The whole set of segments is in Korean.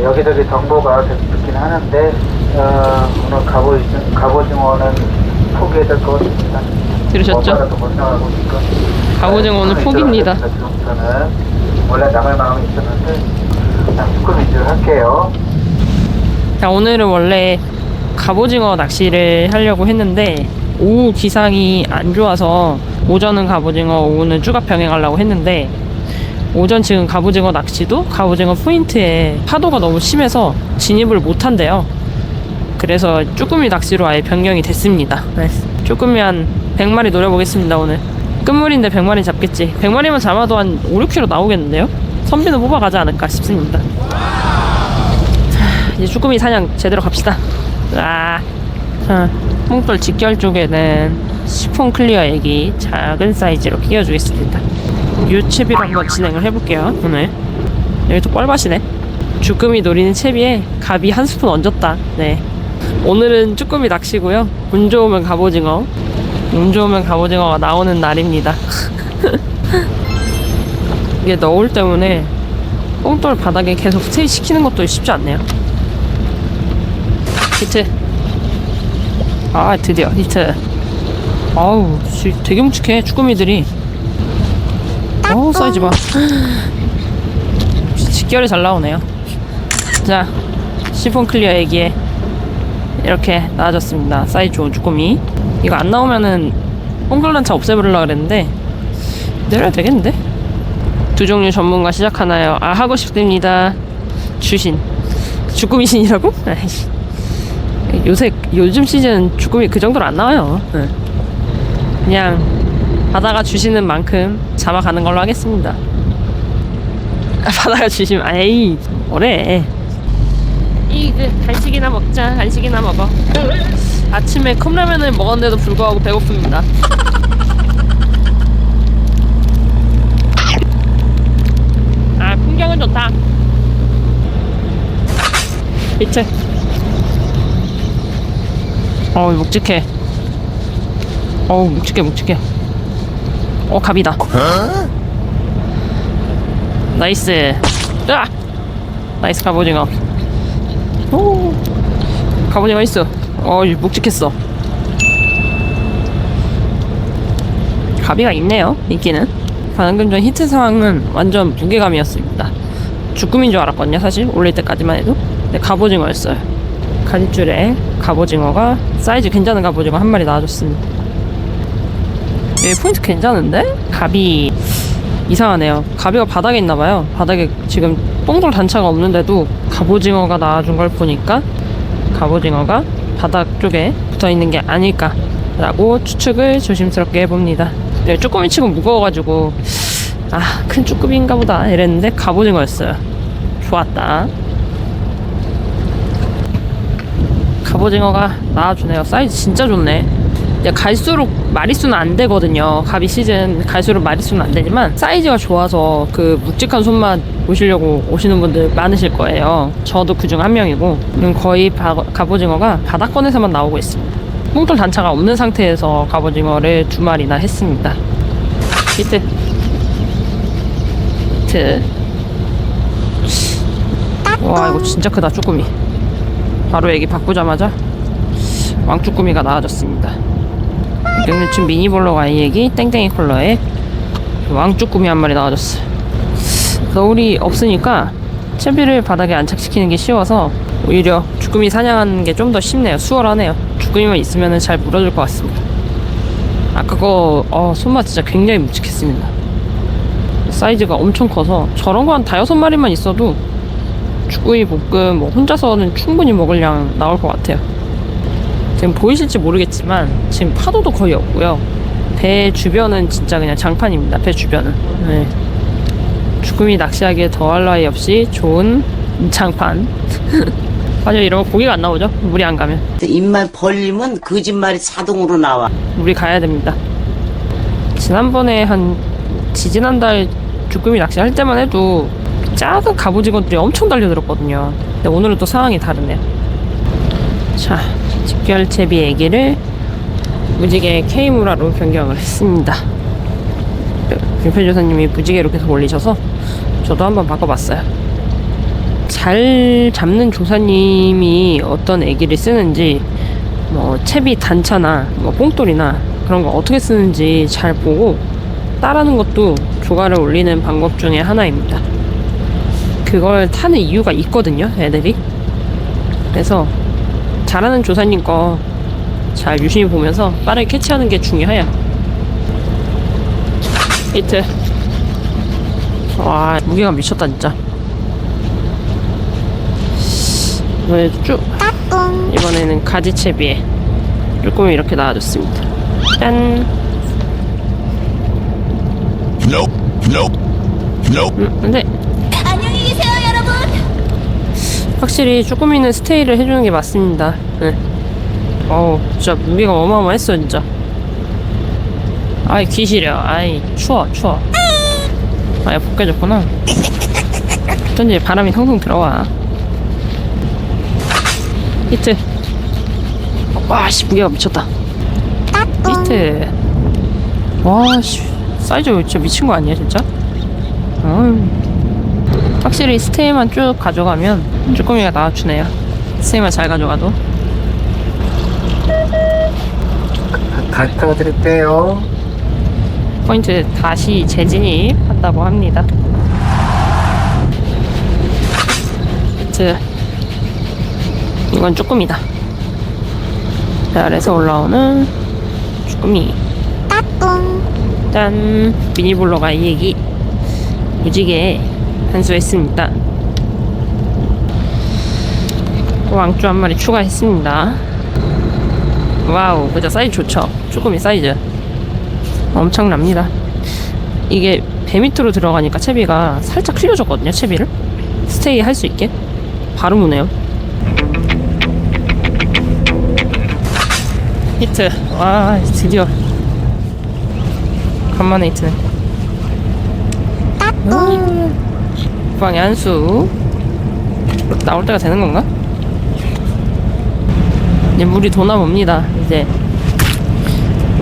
어, 여기저기 정보가 계속 듣긴 하는데 어, 오늘 갑오, 갑오징어는 포기해야 될 것 같습니다. 들으셨죠? 갑오징어 오늘 네, 포기입니다. 원래 남을 마음이 있었는데 그냥 조금 위주로 할게요. 자, 오늘은 원래 갑오징어 낚시를 하려고 했는데 오후 기상이 안 좋아서 오전은 갑오징어, 오후는 쭈갑 병행하려고 했는데 오전 지금 갑오징어 낚시도 갑오징어 포인트에 파도가 너무 심해서 진입을 못 한대요. 그래서 쭈꾸미 낚시로 아예 변경이 됐습니다. 네. 쭈꾸미 한 100마리 노려보겠습니다, 오늘. 끝물인데 100마리 잡겠지. 100마리만 잡아도 한 5, 6kg 나오겠는데요? 선비는 뽑아가지 않을까 싶습니다. 이제 쭈꾸미 사냥 제대로 갑시다. 아, 자, 몽돌 직결 쪽에는 시폰 클리어 애기 작은 사이즈로 끼워주겠습니다. 유채비로 한번 진행을 해볼게요. 오늘 여기 또 뻘밭이네. 쭈꾸미 노리는 채비에 갑이 한 스푼 얹었다. 네. 오늘은 쭈꾸미 낚시고요. 운 좋으면 갑오징어, 운 좋으면 갑오징어가 나오는 날입니다. 이게 너울 때문에 뽕돌 바닥에 계속 스테이 시키는 것도 쉽지 않네요. 히트. 아 드디어 히트. 아우 씨, 되게 묵직해 쭈꾸미들이. 어우 사이즈 봐. 직결이 잘 나오네요. 자 시폰 클리어 애기에 이렇게 나와줬습니다. 사이즈 좋은 쭈꾸미. 이거 안 나오면은 뽕글란차 없애버리려고 그랬는데 내려야 되겠는데? 두 종류 전문가 시작하나요? 아 하고 싶습니다. 주신. 쭈꾸미 신이라고? 아이씨. 요새 요즘 시즌 쭈꾸미 그 정도로 안 나와요. 네. 그냥 바다가 주시는 만큼 잡아가는 걸로 하겠습니다. 아, 바다가 주시면 에이 뭐래? 이그 간식이나 먹자. 간식이나 먹어. 아침에 컵라면을 먹었는데도 불구하고 배고픕니다. 아 풍경은 좋다. 이체. 어우 묵직해 어우 묵직해 묵직해 어 갑이다. 나이스. 으아! 나이스 갑오징어. 오! 갑오징어 있어. 어 묵직했어. 가비가 있네요 인기는. 방금 전 히트 상황은 완전 무게감이었습니다. 주꾸미인 줄 알았거든요 사실. 올릴 때까지만 해도. 근데 갑오징어였어요. 가짓줄에 갑오징어가 사이즈 괜찮은 갑오징어 한 마리 나와줬습니다. 여기 포인트 괜찮은데? 갑이 이상하네요. 가비가 바닥에 있나봐요. 바닥에 지금 뽕돌 단차가 없는데도 갑오징어가 나와준 걸 보니까 갑오징어가 바닥 쪽에 붙어 있는 게 아닐까라고 추측을 조심스럽게 해봅니다. 네, 쭈꾸미 치고 무거워가지고 아 큰 쭈꾸미인가 보다 이랬는데 갑오징어였어요. 좋았다. 갑오징어가 나와주네요. 사이즈 진짜 좋네. 갈수록 마리수는 안 되거든요. 가비 시즌 갈수록 마리수는 안 되지만 사이즈가 좋아서 그 묵직한 손맛 보시려고 오시는 분들 많으실 거예요. 저도 그중 한 명이고 거의 바, 갑오징어가 바닥권에서만 나오고 있습니다. 뽕돌 단차가 없는 상태에서 갑오징어를 두 마리나 했습니다. 히트. 히트. 와 이거 진짜 크다 쭈꾸미. 바로 얘기 바꾸자마자 왕쭈꾸미가 나와졌습니다. 경유층 미니볼록 아이에기 땡땡이 컬러에 왕쭈꾸미 한 마리 나와줬어요. 겨울이 없으니까 채비를 바닥에 안착시키는 게 쉬워서 오히려 주꾸미 사냥하는 게 좀 더 쉽네요. 수월하네요. 주꾸미만 있으면 잘 물어줄 것 같습니다. 아까 거 어, 손맛 진짜 굉장히 묵직했습니다. 사이즈가 엄청 커서 저런 거 한 다여섯 마리만 있어도 죽구이 볶음 뭐 혼자서는 충분히 먹을 양 나올 것 같아요. 지금 보이실지 모르겠지만 지금 파도도 거의 없고요. 배 주변은 진짜 그냥 장판입니다. 배 주변은. 네. 죽음이 낚시하기에 더할 나위 없이 좋은 장판. 맞아 이런 거 고기가 안 나오죠? 물이 안 가면. 입만 벌리면 거짓말이 자동으로 나와. 물이 가야 됩니다. 지난번에 한 지지난달 주꾸미 낚시할 때만 해도 작은 갑오징어들이 엄청 달려들었거든요. 근데 오늘은 또 상황이 다르네요. 자, 집결채비 애기를 무지개 K무라로 변경을 했습니다. 윤표 조사님이 무지개로 계속 올리셔서 저도 한번 바꿔봤어요. 잘 잡는 조사님이 어떤 애기를 쓰는지 뭐 채비 단차나 뭐 뽕돌이나 그런 거 어떻게 쓰는지 잘 보고 따라하는 것도 조가를 올리는 방법 중에 하나입니다. 그걸 타는 이유가 있거든요, 애들이. 그래서 잘하는 조사님 거 잘 유심히 보면서 빠르게 캐치하는 게 중요해요. 히트. 와, 무게가 미쳤다, 진짜. 이번에 쭉. 이번에는 가지채비에 쭈꾸미 이렇게 나와줬습니다. 짠. Nope, nope, nope. 음, 계세요, 여러분. 확실히 쭈꾸미는 스테이를 해주는 게 맞습니다. 네. 어우, 진짜 무게가 어마어마했어, 진짜. 아이, 귀 시려. 아이, 추워, 추워. 아야, 벗겨졌구나. 어쩐지 바람이 성성 들어와. 히트. 와, 씨, 무게가 미쳤다. 히트. 와, 씨. 사이즈 진짜 미친 거 아니야, 진짜? 어휴. 확실히 스테이만 쭉 가져가면 쭈꾸미가 나와주네요. 스테이만 잘 가져가도. 다시 타드릴게요. 포인트 다시 재진입한다고 합니다. 히트. 이건 쭈꾸미다. 배 아래서 올라오는 쭈꾸미. 짠. 미니블로가 이 얘기 무지개 한수했습니다. 또 왕쭈 한 마리 추가했습니다. 와우, 그죠? 사이즈 좋죠? 쭈꾸미 사이즈. 엄청납니다. 이게 배 밑으로 들어가니까 채비가 살짝 흘려졌거든요, 채비를. 스테이 할 수 있게. 바로 무네요. 히트. 와, 드디어. 간만에 히트네. 음. 방에 한수. 나올 때가 되는 건가? 이제 물이 도나 봅니다, 이제.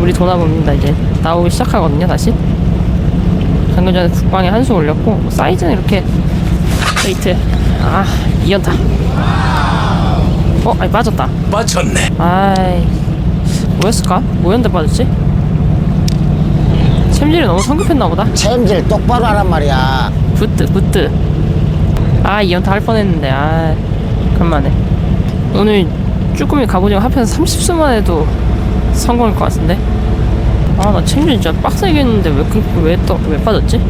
우리 도나 봅니다 이제 나오기 시작하거든요 다시 방금 전에 국방에 한수 올렸고 뭐 사이즈는 이렇게 페이트 아 이연타 어? 아니 빠졌다 맞췄네. 아이 뭐였을까? 뭐였는데 빠졌지? 챔질이 너무 성급했나 보다 챔질 똑바로 하란 말이야. 굿드 굿드. 아 이연타 할 뻔했는데. 아 간만에. 오늘 쭈꾸미 갑오징어 합해서 30수만 해도 성공할 것 같은데? 아나 챔질 진짜 빡세게 했는데 왜왜또왜 빠졌지?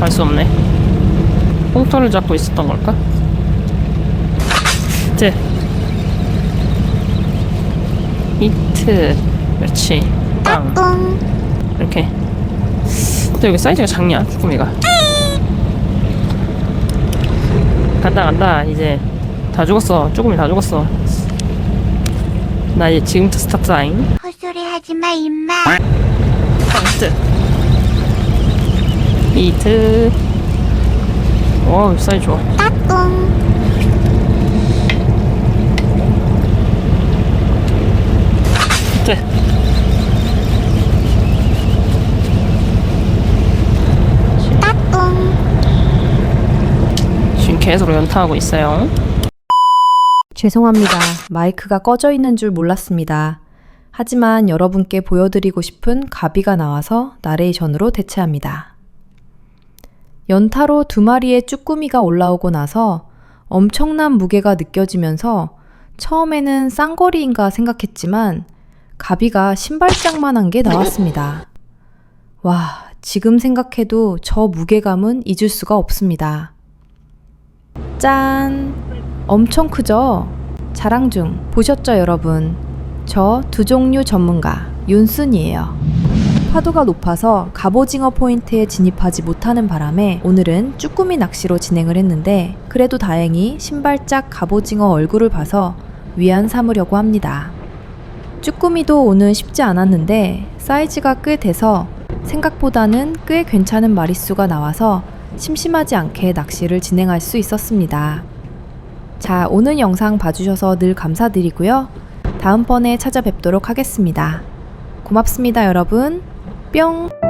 알 수 없네. 뽕터를 잡고 있었던 걸까? 히트. 히트. 그렇지. 빵. 이렇게. 근데 여기 사이즈가 작냐 쭈꾸미가 간다 간다 이제 다 죽었어. 쭈꾸미 다 죽었어. 나 이제 지금부터 스타트 라인. 헛소리 하지 마, 임마. 히트. 히트. 오 사이즈 좋아. 히트 지금 계속 연타하고 있어요 죄송합니다. 마이크가 꺼져 있는 줄 몰랐습니다. 하지만 여러분께 보여드리고 싶은 가비가 나와서 나레이션으로 대체합니다. 연타로 두 마리의 쭈꾸미가 올라오고 나서 엄청난 무게가 느껴지면서 처음에는 쌍거리인가 생각했지만 가비가 신발장만한 게 나왔습니다. 와, 지금 생각해도 저 무게감은 잊을 수가 없습니다. 짠! 엄청 크죠? 자랑 중 보셨죠, 여러분? 저 두 종류 전문가 윤순이에요. 파도가 높아서 갑오징어 포인트에 진입하지 못하는 바람에 오늘은 쭈꾸미 낚시로 진행을 했는데 그래도 다행히 신발짝 갑오징어 얼굴을 봐서 위안 삼으려고 합니다. 쭈꾸미도 오늘 쉽지 않았는데 사이즈가 꽤 돼서 생각보다는 꽤 괜찮은 마리수가 나와서 심심하지 않게 낚시를 진행할 수 있었습니다. 자, 오늘 영상 봐주셔서 늘 감사드리고요. 다음번에 찾아뵙도록 하겠습니다. 고맙습니다, 여러분. 뿅!